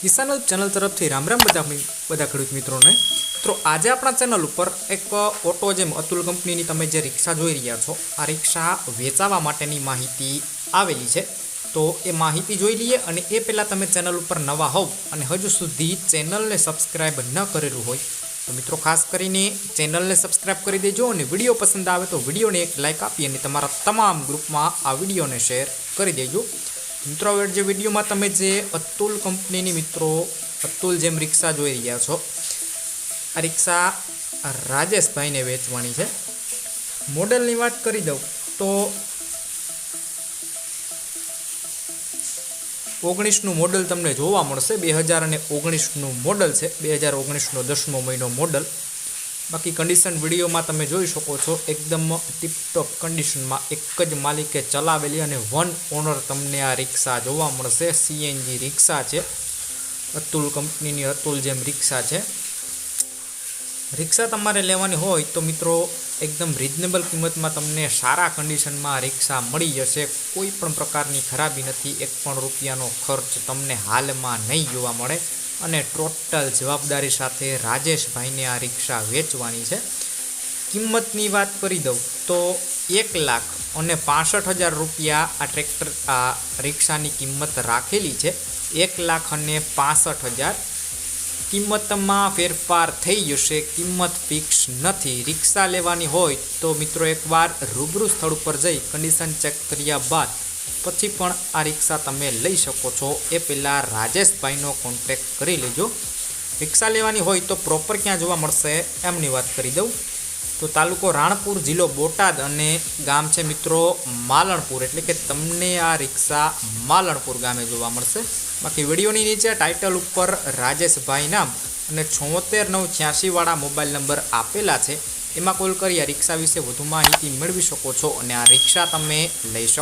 કિસાન channel તરફથી રામ રામ બધા બધા ખેડૂત મિત્રોને. મિત્રો, આજે આપણા ચેનલ ઉપર એક ઓટો જેમ અતુલ કંપનીની તમે જે રિક્ષા જોઈ રહ્યા છો, આ રિક્ષા વેચાવા માટેની માહિતી આવેલી છે. તો એ માહિતી જોઈ લઈએ અને એ પહેલાં તમે ચેનલ ઉપર નવા હોવ અને હજુ સુધી ચેનલને સબસ્ક્રાઈબ ન કરેલું હોય, તો મિત્રો ખાસ કરીને ચેનલને સબસ્ક્રાઈબ કરી દેજો અને વીડિયો પસંદ આવે તો વિડીયોને એક લાઇક આપી અને તમારા તમામ ગ્રુપમાં આ વિડીયોને શેર કરી દેજો. મિત્રો, હવે જે વિડીયોમાં તમે જે અતુલ કંપનીની મિત્રો, અતુલ જેમ રિક્ષા જોઈ રહ્યા છો, આ રિક્ષા રાજેશભાઈને વેચવાની છે. મોડલની વાત કરી દઉં તો ઓગણીસનું મોડલ તમને જોવા મળશે. બે હજાર અને ઓગણીસનું મોડલ છે. બે હજાર ઓગણીસનો દસમો મહિનો મોડલ. બાકી કન્ડિશન વિડીયોમાં તમે જોઈ શકો છો, એકદમ ટીપટોપ કન્ડિશનમાં એક જ માલિકે ચલાવેલી અને વન ઓનર તમને આ રિક્ષા જોવા મળશે. સીએનજી રિક્ષા છે. અતુલ કંપનીની અતુલ જેમ રિક્ષા છે. રિક્ષા તમારે લેવાની હોય તો મિત્રો એકદમ રિઝનેબલ કિંમતમાં તમને સારા કન્ડિશનમાં રિક્ષા મળી જશે. કોઈ પણ પ્રકારની ખરાબી નથી. એક પણ રૂપિયાનો ખર્ચ તમને હાલમાં નહીં જોવા મળે. અને ટોટલ જવાબદારી સાથે રાજેશભાઈને આ રિક્ષા વેચવાની છે. કિંમતની વાત કરી દઉં તો એક લાખ અને પાસઠ હજાર રૂપિયા આ ટ્રેક્ટર, આ રિક્ષાની કિંમત રાખેલી છે. એક લાખ અને પાસઠ હજાર. કિંમતમાં ફેરફાર થઈ જશે, કિંમત ફિક્સ નથી. રિક્ષા લેવાની હોય તો મિત્રો એકવાર રૂબરૂ સ્થળ ઉપર જઈ કન્ડિશન ચેક કર્યા બાદ પછી પણ આ રિક્ષા તમે લઈ શકો છો. એ પહેલાં રાજેશભાઈનો કોન્ટેક કરી લેજો. રિક્ષા લેવાની હોય તો પ્રોપર ક્યાં જોવા મળશે એમની વાત કરી દઉં. તો તાલુકો રાણપુર, જિલ્લો બોટાદ અને ગામ છે મિત્રો માલણપુર. એટલે કે તમને આ રિક્ષા માલણપુર ગામે જોવા મળશે. બાકી વિડીયોની નીચે ટાઇટલ ઉપર રાજેશભાઈ નામ અને છોતેર નવ છ્યાસીવાળા મોબાઈલ નંબર આપેલા છે. એમાં કોલ કરી આ રિક્ષા વિશે વધુ માહિતી મેળવી શકો છો અને આ રિક્ષા તમે લઈ શકો